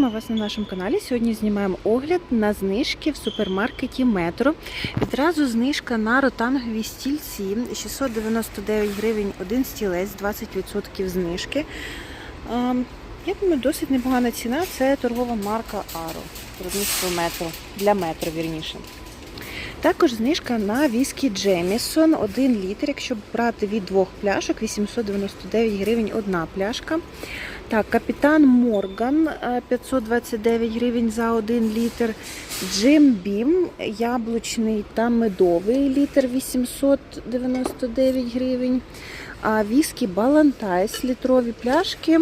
Вітаємо вас на нашому каналі. Сьогодні знімаємо огляд на знижки в супермаркеті Метро. Відразу знижка на ротангові стільці 699 гривень один стілець, 20% знижки. Я думаю, досить непогана ціна. Це торгова марка Аро. Виробництво метро для метро, вірніше. Також знижка на віскі Джемісон 1 літр. Якщо брати від двох пляшок, 899 гривень одна пляшка. Так, капітан Морган е, 529 гривень за 1 літр. Джим Бім яблучний та медовий літр 899 гривень. А віскі Балантайс літрові пляшки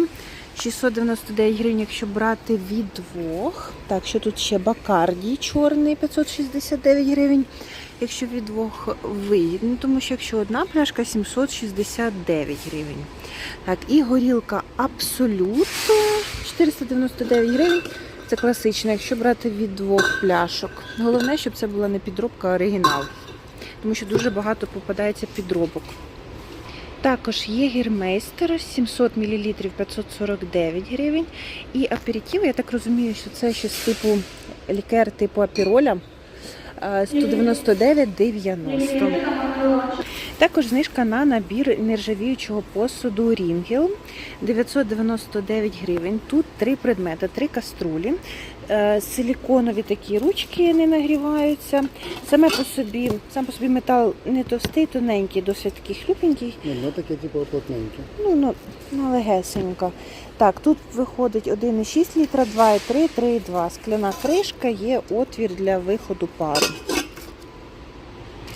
699 гривень, якщо брати від двох. Так, що тут ще Бакарді чорний 569 гривень. Якщо від двох вигідно, тому що якщо одна пляшка 769 гривень. Так, і горілка Абсолют 499 гривень. Це класична, якщо брати від двох пляшок. Головне, щоб це була не підробка, а оригінал. Тому що дуже багато попадається підробок. Також є гірмейстер 700 мл 549 гривень. І аперитив, я так розумію, що це щось типу лікер типу апіроля е, 199,90. Також знижка на набір нержавіючого посуду Рінгел 999 гривень. Тут три предмети, три каструлі. Е, Силіконові такі ручки не нагріваються. Саме по собі, сам по собі метал не товстий, тоненький, досить такий хлюпенький. Ну, воно таке, типу, плотненьке. Ну, ну, ну легесенько. Так, тут виходить 1,6 літра, 2,3, 3,2. Скляна кришка, є отвір для виходу пару.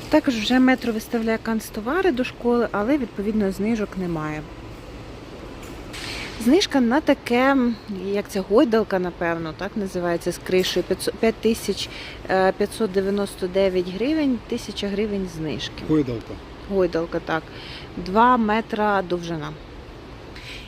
Також вже метро виставляє канцтовари до школи, але відповідно знижок немає. Знижка на таке, як це гойдалка, напевно, так називається з кришею 5599 гривень, 1000 гривень знижки. Гойдалка. Гойдалка, так. 2 метра довжина.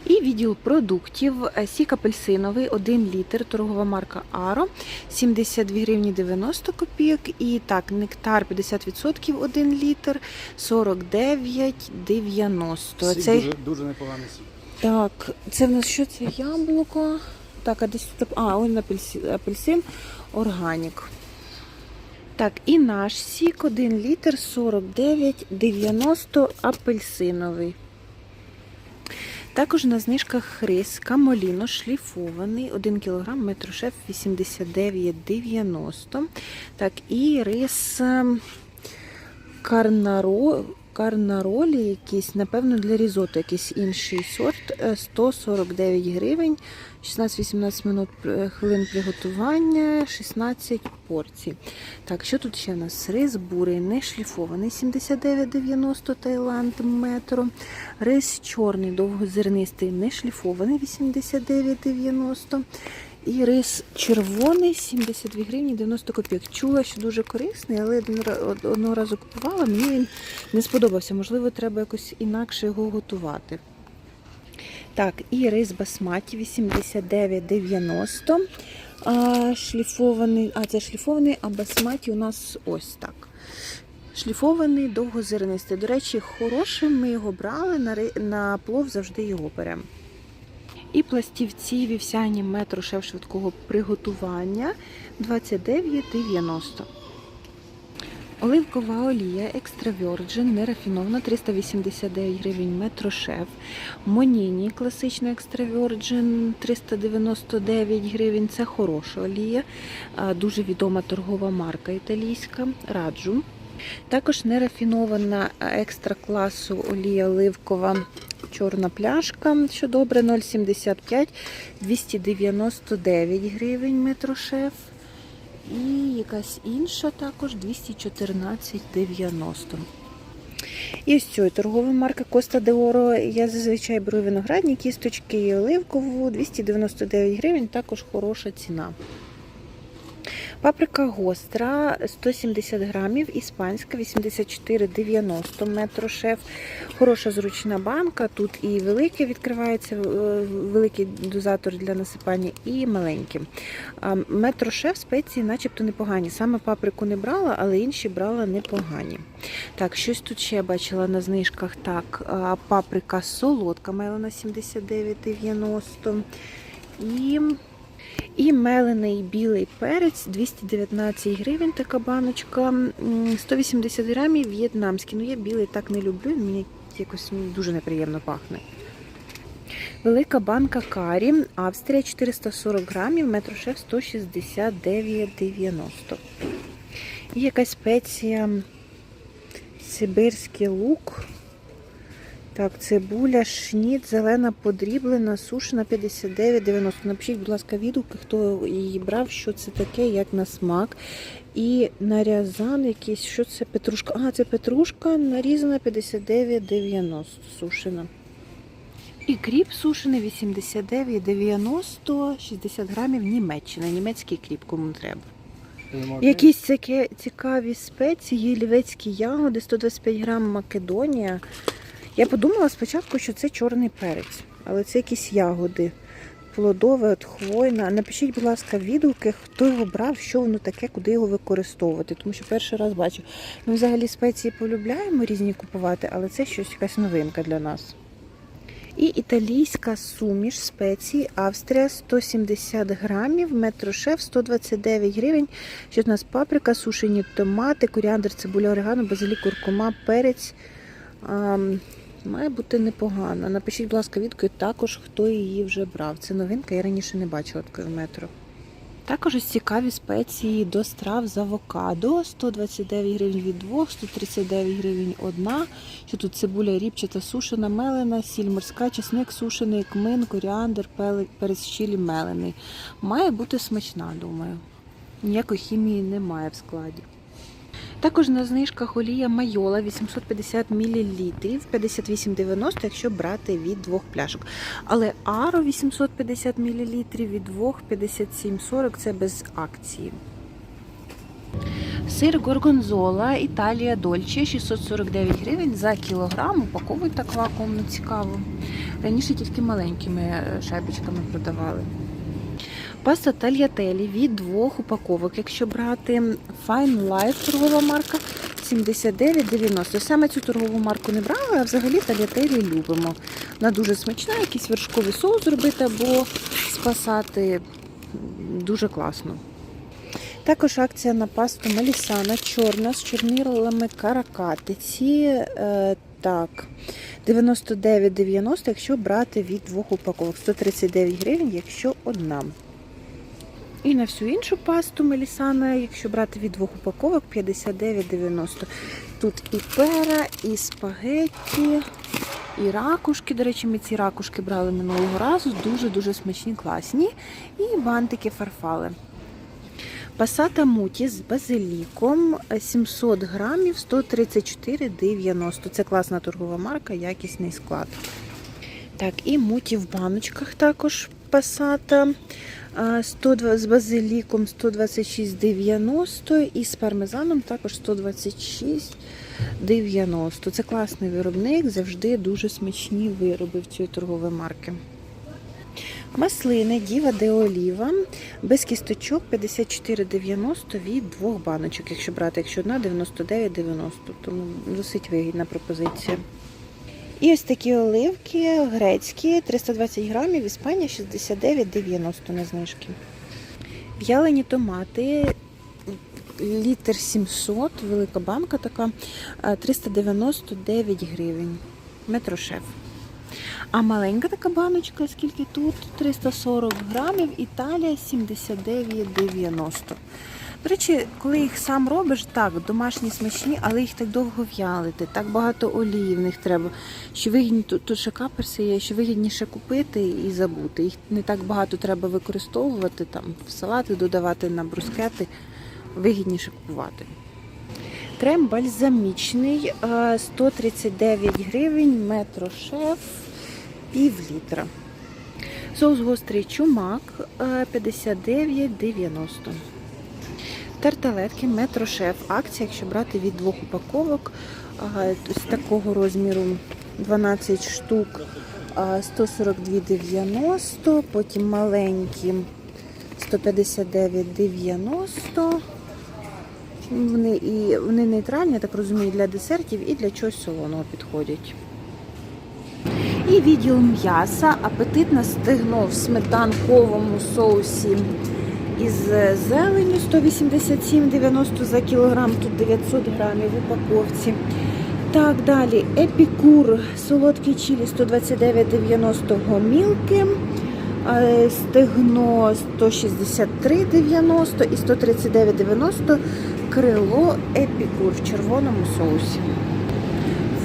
І відділ продуктів. Е, Сік апельсиновий, 1 літр, торгова марка Аро, 72 гривні 90 копійок. І так, нектар 50%, 1 літр, 49,90. Сік Цей... Дуже, дуже непоганий сік. Так, це в нас що це? Яблуко. Так, а десь тут. А, ось апельсин, апельсин органік. Так, і наш сік 1 літр 49,90 апельсиновий. Також на знижках хрис камоліно шліфований 1 кг метрошеф 89,90. Так, і рис ем, карнаро, карнаролі якийсь, напевно, для різоту якийсь інший сорт. е, 149 гривень, 16-18 минут е, хвилин приготування, 16 порцій. Так, що тут ще у нас? Рис бурий, не шліфований, 79,90 Таїланд метро. Рис чорний, довгозернистий, не шліфований, 89,90. І рис червоний 72 гривні 90 копійок. Чула, що дуже корисний, але одного разу купувала, мені він не сподобався. Можливо, треба якось інакше його готувати. Так, і рис басматі 89,90. А, шліфований, а це шліфований, а басматі у нас ось так. Шліфований довгозернистий. До речі, хороший ми його брали, на, на плов завжди його беремо. І пластівці вівсяні метро шеф швидкого приготування 29,90. Оливкова олія екстра Virgin, нерафінована 389 гривень метро шеф. Моніні класична екстра Virgin 399 гривень. Це хороша олія, дуже відома торгова марка італійська. Раджу. Також нерафінована екстра класу олія оливкова чорна пляшка, що добре, 0,75, 299 гривень метрошеф. І якась інша також 214,90. І ось цієї торгової марки Коста де Оро. Я зазвичай беру виноградні кісточки і оливкову 299 гривень, також хороша ціна. Паприка гостра 170 грамів, іспанська 84,90 метро шеф. Хороша зручна банка. Тут і велике відкривається, е, великий дозатор для насипання, і маленький. А Метро шеф спеції начебто непогані. Саме паприку не брала, але інші брала непогані. Так, щось тут ще бачила на знижках. Так, паприка солодка мелена 79,90. І І мелений білий перець 219 гривень, така баночка, 180 грамів в'єтнамський. Ну, я білий так не люблю, він мені якось дуже неприємно пахне. Велика банка карі, Австрія 440 грамів, метрошеф 169,90. І якась спеція, сибирський лук. Так, цибуля, шніт, зелена подріблена, сушена 59,90. Напишіть, будь ласка, відгуки, хто її брав, що це таке, як на смак. І нарязан якийсь, що це петрушка? А, це петрушка нарізана 59,90 сушена. І кріп сушений 89,90, 60 грамів Німеччина. Німецький кріп, кому треба. Якісь такі цікаві спеції, лівецькі ягоди, 125 грам Македонія. Я подумала спочатку, що це чорний перець, але це якісь ягоди. Плодове, от хвойна. Напишіть, будь ласка, відгуки, хто його брав, що воно таке, куди його використовувати. Тому що перший раз бачу. Ми взагалі спеції полюбляємо різні купувати, але це щось якась новинка для нас. І італійська суміш спецій Австрія 170 грамів, метрошеф 129 гривень. Що у нас паприка, сушені томати, коріандр, цибуля, орегано, базилік, куркума, перець. Має бути непогано. Напишіть, будь ласка, відгуки також, хто її вже брав. Це новинка, я раніше не бачила такої в метро. Також ось цікаві спеції до страв з авокадо. 129 гривень від двох, 139 гривень одна. Що тут цибуля ріпчата, сушена, мелена, сіль морська, чесник сушений, кмин, коріандр, перець чилі мелений. Має бути смачна, думаю. Ніякої хімії немає в складі. Також на знижках олія майола 850 мл, 58,90, якщо брати від двох пляшок. Але Аро 850 мл від двох 57,40 це без акції. Сир Горгонзола, Італія Дольче 649 гривень за кілограм. Упаковують так вакуумно цікаво. Раніше тільки маленькими е, шайбочками продавали. Паста тальятелі від двох упаковок. Якщо брати Fine Life торгова марка 79,90. Саме цю торгову марку не брала, а взагалі тальятелі любимо. Вона дуже смачна, якийсь вершковий соус зробити або спасати. Дуже класно. Також акція на пасту Мелісана чорна з чорнилами каракатиці. Е, так, 99,90, якщо брати від двох упаковок. 139 гривень, якщо одна. І на всю іншу пасту Мелісана, якщо брати від двох упаковок, 59,90. Тут і пера, і спагетті, і ракушки. До речі, ми ці ракушки брали минулого разу. Дуже-дуже смачні, класні. І бантики фарфали. Пасата муті з базиліком 700 грамів 134,90. Це класна торгова марка, якісний склад. Так, і муті в баночках також пасата. 102, з базиліком 126,90 і з пармезаном також 126,90. Це класний виробник, завжди дуже смачні вироби в цієї торгової марки. Маслини Діва де Оліва без кісточок 54,90 від двох баночок. Якщо брати, якщо одна 99,90. Тому досить вигідна пропозиція. І ось такі оливки грецькі 320 грамів, Іспанія 69,90 на знижки. В'ялені томати літр 700, велика банка така 399 гривень. Метрошеф. А маленька така баночка, скільки тут? 340 грамів, Італія 79,90. До речі, коли їх сам робиш, так, домашні смачні, але їх так довго в'ялити, так багато олії в них треба. Що вигідні, тут, тут ще каперси є, що вигідніше купити і забути. Їх не так багато треба використовувати, там в салати додавати на брускети, вигідніше купувати. Крем бальзамічний е, 139 гривень, метрошеф, пів літра. Соус гострий чумак е, 59,90. Тарталетки метрошеф. Акція, якщо брати від двох упаковок з такого розміру 12 штук е, 142,90, потім маленькі 159,90. Вони і вони нейтральні, я так розумію, для десертів і для чогось солоного підходять. І відділ м'яса, апетитне стегно в сметанковому соусі із зеленю 187,90 за кілограм, тут 900 грамів в упаковці. Так, далі епікур, солодкий чилі 129,90 гомілки, е, стегно 163,90 і 139,90 крило епікур в червоному соусі.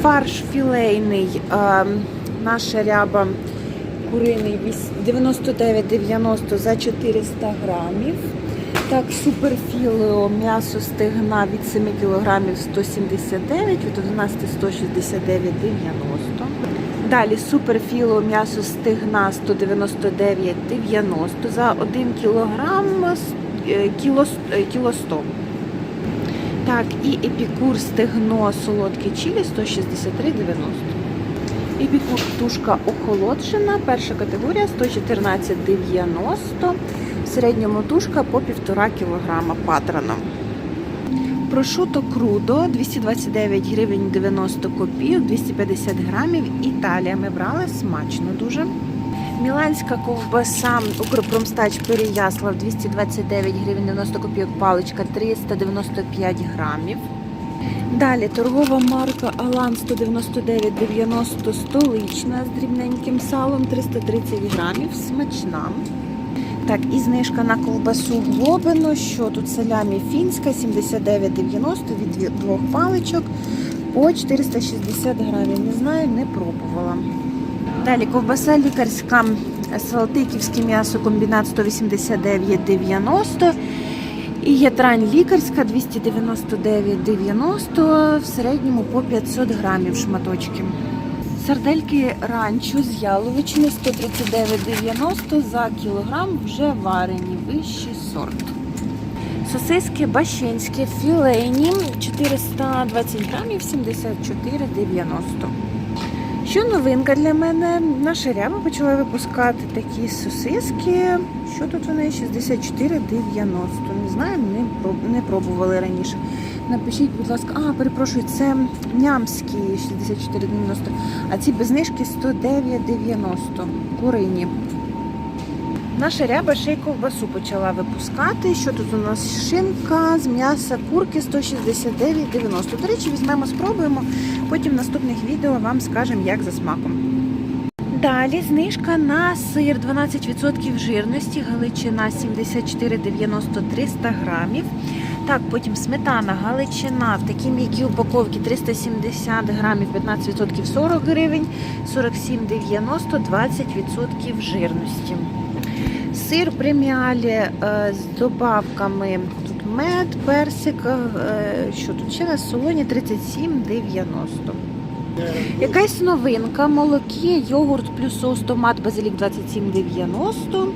Фарш філейний, е, наша ряба куриний 99,90 за 400 грамів. Так, суперфілео м'ясо стегна від 7 кг 179, від 11 169,90. Далі суперфілео м'ясо стегна 199,90 за 1 кг кіло, е, кіло 100. Так, і епікур стегно солодке чилі 163,90. Епікур тушка охолоджена, перша категорія 114,90. В середньому тушка по 1,5 кг патроном. Прошуто крудо 229 гривень 90 копійок, 250 грамів. Італія ми брали смачно дуже. Міланська ковбаса Укрпромстач Переяслав 229 гривень 90 копійок, паличка 395 грамів. Далі торгова марка Алан 199,90 столична з дрібненьким салом 330 грамів. Смачна. Так, і знижка на ковбасу глобину, що тут салямі фінська 79,90 від двох паличок по 460 грамів. Не знаю, не пробувала. Далі ковбаса лікарська Салтиківське м'ясо комбінат 189,90 і є трань лікарська 299,90 в середньому по 500 грамів шматочки. Сардельки ранчо з яловичини 139,90 за кілограм вже варені, вищий сорт. Сосиски бащинські філейні 420 грамів 74,90. Що новинка для мене? Наша ряба почала випускати такі сосиски. Що тут вони? 64,90. Не, не пробували раніше. Напишіть, будь ласка, а, перепрошую, це нямські 64,90, а ці без знижки 109,90 курині. Наша ряба ще й ковбасу почала випускати. Що тут у нас? Шинка з м'яса курки 169,90. До речі, візьмемо, спробуємо. Потім в наступних відео вам скажемо, як за смаком. Далі. Знижка на сир. 12% жирності, галичина 74,90 300 грамів. Так, потім сметана, галичина. В такій м'якій упаковці 370 грамів, 15% 40 гривень, 47,90 20% жирності. Сир преміалі е, з добавками. Тут мед, персик, е, що тут ще на солоні 37,90. Якась новинка, молоки, йогурт плюс соус, томат, базилік 27,90.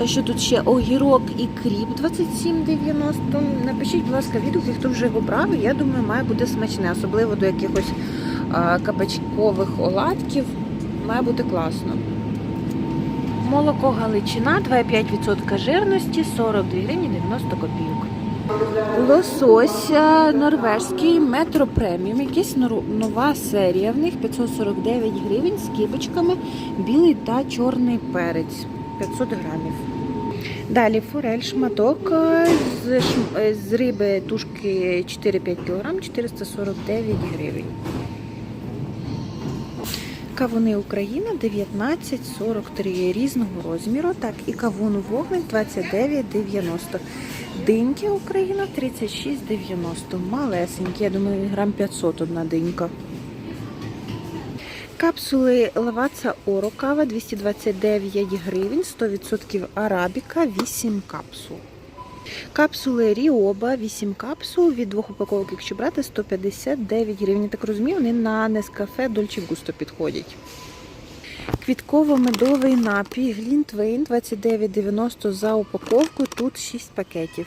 Е, Що тут ще огірок і кріп 27,90. Напишіть, будь ласка, відгуки, хто вже його брав. Я думаю, має бути смачне, особливо до якихось кабачкових оладків. Має бути класно. Молоко Галичина 2,5% жирності 42 гривні 90 копійок. Лосось норвежський метро преміум. Якась нова серія. В них 549 гривень з кибочками, білий та чорний перець 500 грамів. Далі форель шматок е, з, е, з риби тушки 4-5 кг 449 гривень. Кавуни Україна 19,43 різного розміру. Так, і кавун вогник 29,90. Диньки Україна 36,90. Малесенькі, я думаю, грам 500 одна динька. Капсули Лаваца Оро кава 229 гривень, 100% арабіка, 8 капсул. Капсули Ріоба, 8 капсул від двох упаковок, якщо брати, 159 гривень. Так розумію, вони на Нескафе Дольче Густо підходять. Квітково-медовий напій Глінтвейн 29,90 за упаковку. Тут 6 пакетів.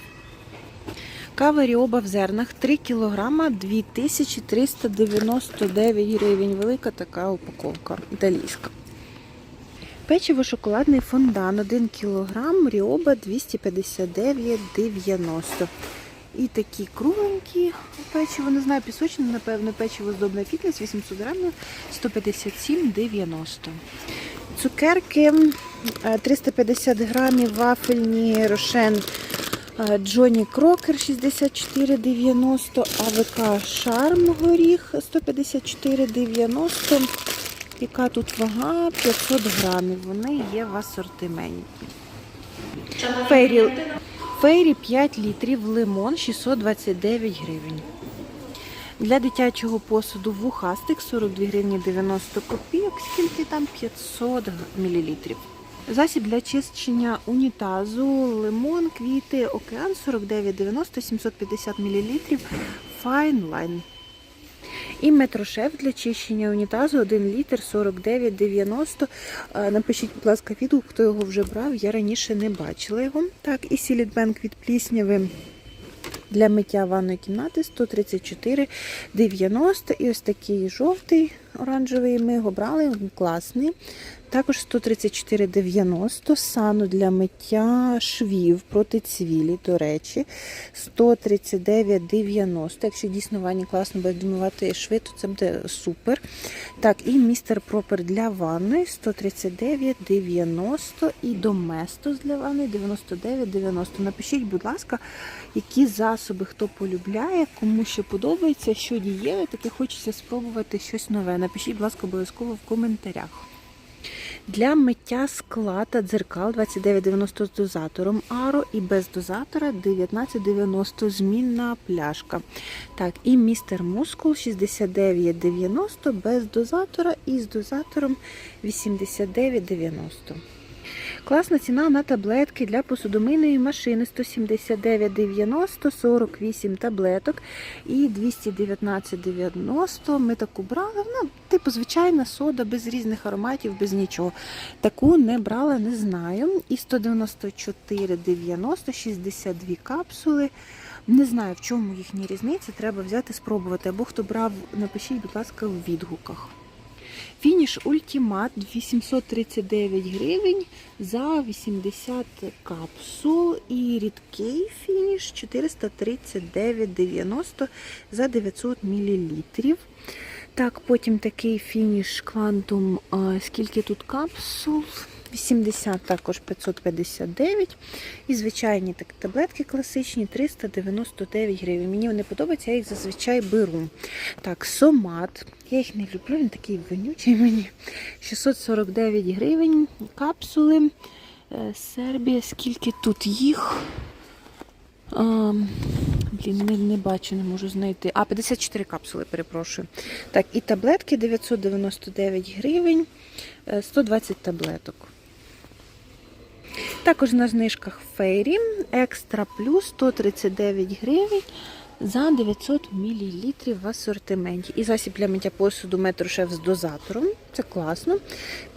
Кава Ріоба в зернах 3 кг 2399 гривень. Велика така упаковка італійська. Печиво шоколадний фондан 1 кг Ріоба 259,90. І такі кругленькі печиво, не знаю, пісочне, напевно, печиво здобне фітнес 800 грамів 157,90. Цукерки е, 350 грамів вафельні рошен е, Джонні Крокер 64,90, АВК Шарм горіх 154,90. Яка тут вага 500 грамів. Вони є в асортименті. Фейрі, Фейрі 5 літрів, лимон 629 гривень. Для дитячого посуду вухастик 42 гривні 90 копійок, скільки там 500 мл. Засіб для чищення унітазу, лимон, квіти, океан 49,90 750 мл, Fine Line. І метрошеф для чищення унітазу 1 літр 49,90. Е, Напишіть, будь ласка, відгук, хто його вже брав. Я раніше не бачила його. Так, і Сілітбенк від плісняви для миття ванної кімнати 134,90. І ось такий жовтий оранжевий. Ми його брали, він класний. Також 134,90 сану для миття швів проти цвілі, до речі, 139,90. Якщо дійсно ванні класно буде домивати шви, то це буде супер. Так, і містер Пропер для ванної 139,90 і Доместос для ванної 99,90. Напишіть, будь ласка, які засоби хто полюбляє, кому що подобається, що дієве, таке хочеться спробувати щось нове. Напишіть, будь ласка, обов'язково в коментарях. Для миття скла та дзеркал 29,90 з дозатором Аро і без дозатора 19,90 змінна пляшка. Так, і містер Мускул 69,90 без дозатора і з дозатором 89,90. Класна ціна на таблетки для посудомийної машини 179,90, 48 таблеток і 219,90. Ми таку брали. Вона, типу, звичайна сода, без різних ароматів, без нічого. Таку не брала, не знаю. І 194,90, 62 капсули. Не знаю, в чому їхні різниці. Треба взяти, спробувати. Або хто брав, напишіть, будь ласка, в відгуках. Фініш Ультимат 839 гривень за 80 капсул. І рідкий фініш 439,90 за 900 мл. Так, потім такий фініш квантум. Скільки тут капсул? 80 також 559. І звичайні так, таблетки класичні 399 гривень. Мені вони подобаються, я їх зазвичай беру. Так, сомат. Я їх не люблю, він такий вонючий мені. 649 гривень. Капсули. Е, Сербія, скільки тут їх? А, блін, не, не бачу, не можу знайти. А, 54 капсули, перепрошую. Так, і таблетки 999 гривень, е, 120 таблеток. Також на знижках Фейрі Екстра Плюс 139 гривень за 900 мл в асортименті. І засіб для миття посуду Метрошеф з дозатором. Це класно.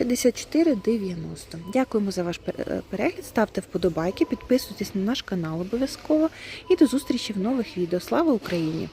54,90. Дякуємо за ваш перегляд. Ставте вподобайки, підписуйтесь на наш канал обов'язково. І до зустрічі в нових відео. Слава Україні!